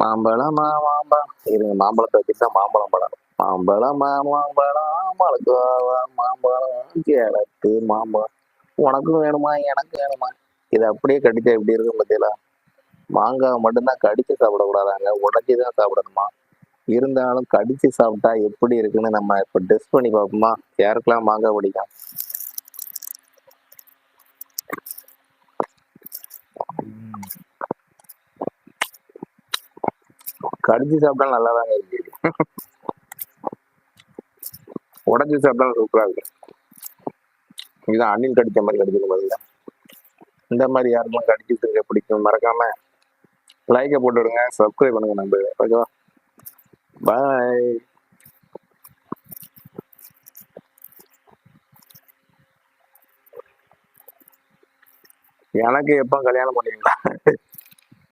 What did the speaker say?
மாம்பழம் மாம்பழம் இருங்க மாம்பழத்தை வச்சுட்டு மாம்பழம் பழம். மாம்பழம் மலக்குவாவா மாம்பழம் கிழக்கு மாம்பழம். உனக்கும் வேணுமா எனக்கு வேணுமா? இது அப்படியே கடிச்சா எப்படி இருக்கும் பார்த்தீங்களா மாங்காய் மட்டும்தான் கடிச்சு சாப்பிடக்கூடாதாங்க? உடச்சி தான் சாப்பிடணுமா? இருந்தாலும் கடிச்சு சாப்பிட்டா எப்படி இருக்குன்னு நம்ம இப்ப டெஸ்ட் பண்ணி பார்ப்போமா? யாருக்கெல்லாம் மாங்காய் பிடிக்கும் கடிச்சு சாப்பிட்டா நல்லா தாங்க இருக்கு. உடச்சி சாப்பிட்டாலும் சூப்பரா இருக்கு. இதுதான் அணில் கடிச்ச மாதிரி கடிச்சிருக்கும் பாருங்க. இந்த மாதிரி யாருக்கெல்லாம் கடிச்சிட்டு பிடிக்கும். மறக்காம லைக்கை போட்டு விடுங்க. சப்ஸ்கிரைப் பண்ணுங்க நம்ம ஓகேவா பாய் எனக்கு எப்போ கல்யாணம் பண்ணுவீங்களா